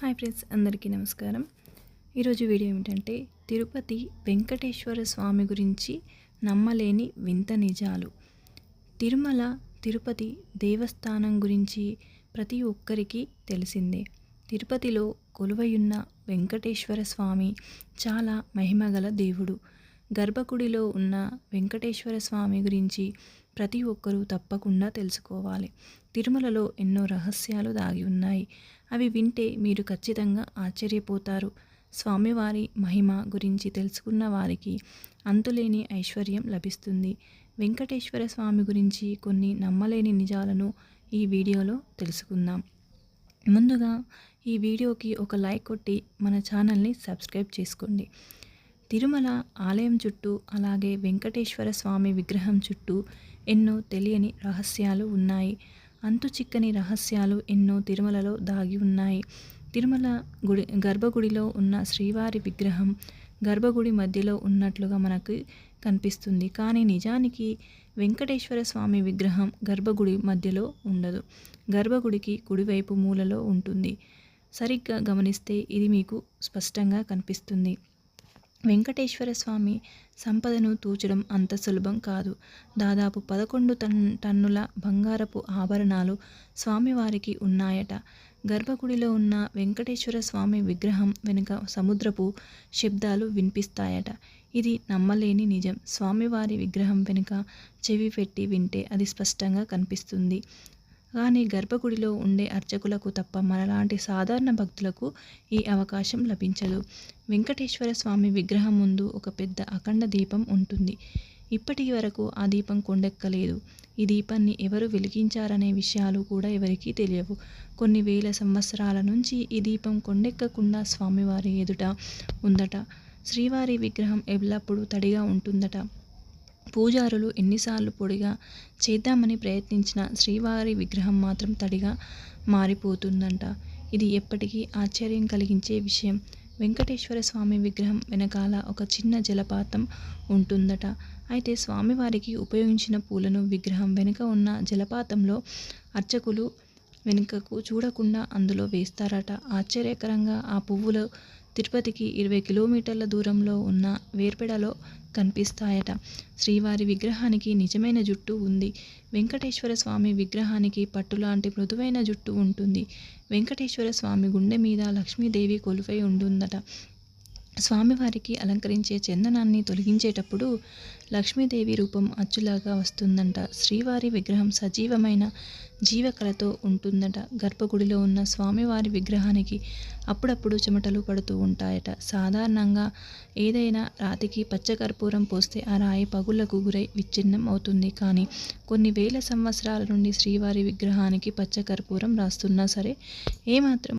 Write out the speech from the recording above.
Hi friends అందరికీ నమస్కారం. ఈరోజు వీడియో ఏమిటంటే తిరుపతి వెంకటేశ్వర స్వామి గురించి నమ్మలేని వింత నిజాలు. తిరుమల తిరుపతి దేవస్థానం గురించి ప్రతి ఒక్కరికి తెలిసిందే. తిరుపతిలో కొలువయున్న వెంకటేశ్వర స్వామి చాలా మహిమగల దేవుడు. గర్భగుడిలో ఉన్న వెంకటేశ్వర స్వామి గురించి ప్రతి ఒక్కరూ తప్పకుండా తెలుసుకోవాలి. తిరుమలలో ఎన్నో రహస్యాలు దాగి ఉన్నాయి. అవి వింటే మీరు ఖచ్చితంగా ఆశ్చర్యపోతారు. స్వామివారి మహిమ గురించి తెలుసుకున్న వారికి అంతులేని ఐశ్వర్యం లభిస్తుంది. వెంకటేశ్వర స్వామి గురించి కొన్ని నమ్మలేని నిజాలను ఈ వీడియోలో తెలుసుకుందాం. ముందుగా ఈ వీడియోకి ఒక లైక్ కొట్టి మన ఛానల్ని సబ్స్క్రైబ్ చేసుకోండి. తిరుమల ఆలయం చుట్టూ అలాగే వెంకటేశ్వర స్వామి విగ్రహం చుట్టూ ఎన్నో తెలియని రహస్యాలు ఉన్నాయి. అంతు చిక్కని రహస్యాలు ఎన్నో తిరుమలలో దాగి ఉన్నాయి. తిరుమల గుడి గర్భగుడిలో ఉన్న శ్రీవారి విగ్రహం గర్భగుడి మధ్యలో ఉన్నట్లుగా మనకు కనిపిస్తుంది. కానీ నిజానికి వెంకటేశ్వర స్వామి విగ్రహం గర్భగుడి మధ్యలో ఉండదు. గర్భగుడికి కుడివైపు మూలలో ఉంటుంది. సరిగ్గా గమనిస్తే ఇది మీకు స్పష్టంగా కనిపిస్తుంది. వెంకటేశ్వర స్వామి సంపదను తూచడం అంత సులభం కాదు. దాదాపు పదకొండు టన్ టన్నుల బంగారపు ఆభరణాలు స్వామివారికి ఉన్నాయట. గర్భగుడిలో ఉన్న వెంకటేశ్వర స్వామి విగ్రహం వెనుక సముద్రపు శబ్దాలు వినిపిస్తాయట. ఇది నమ్మలేని నిజం. స్వామివారి విగ్రహం వెనుక చెవి పెట్టి వింటే అది స్పష్టంగా కనిపిస్తుంది. కానీ గర్భగుడిలో ఉండే అర్చకులకు తప్ప మనలాంటి సాధారణ భక్తులకు ఈ అవకాశం లభించదు. వెంకటేశ్వర స్వామి విగ్రహం ముందు ఒక పెద్ద అఖండ దీపం ఉంటుంది. ఇప్పటి వరకు ఆ దీపం కొండెక్కలేదు. ఈ దీపాన్ని ఎవరు వెలిగించారనే విషయాలు కూడా ఎవరికీ తెలియవు. కొన్ని వేల సంవత్సరాల నుంచి ఈ దీపం కొండెక్కకుండా స్వామివారి ఎదుట ఉందట. శ్రీవారి విగ్రహం ఎల్లప్పుడూ తడిగా ఉంటుందట. పూజారులు ఎన్నిసార్లు పొడిగా చేద్దామని ప్రయత్నించిన శ్రీవారి విగ్రహం మాత్రం తడిగా మారిపోతుందంట. ఇది ఎప్పటికీ ఆశ్చర్యం కలిగించే విషయం. వెంకటేశ్వర స్వామి విగ్రహం వెనకాల ఒక చిన్న జలపాతం ఉంటుందట. అయితే స్వామివారికి ఉపయోగించిన పూలను విగ్రహం వెనుక ఉన్న జలపాతంలో అర్చకులు వెనుకకు చూడకుండా అందులో వేస్తారట. ఆశ్చర్యకరంగా ఆ పువ్వులు తిరుపతికి ఇరవై కిలోమీటర్ల దూరంలో ఉన్న వేర్పెడలో కనిపిస్తాయట. శ్రీవారి విగ్రహానికి నిజమైన జుట్టు ఉంది. వెంకటేశ్వర స్వామి విగ్రహానికి పట్టులాంటి మృదువైన జుట్టు ఉంటుంది. వెంకటేశ్వర స్వామి గుండె మీద లక్ష్మీదేవి కొలువై ఉంటుందట. స్వామివారికి అలంకరించే చందనాన్ని తొలగించేటప్పుడు లక్ష్మీదేవి రూపం అచ్చులాగా వస్తుందంట. శ్రీవారి విగ్రహం సజీవమైన జీవకళతో ఉంటుందట. గర్భగుడిలో ఉన్న స్వామివారి విగ్రహానికి అప్పుడప్పుడు చెమటలు పడుతూ ఉంటాయట. సాధారణంగా ఏదైనా రాతికి పచ్చకర్పూరం పోస్తే ఆ రాయి పగుళ్ళకు గురై విచ్ఛిన్నం అవుతుంది. కానీ కొన్ని వేల సంవత్సరాల నుండి శ్రీవారి విగ్రహానికి పచ్చకర్పూరం రాస్తున్నా సరే ఏమాత్రం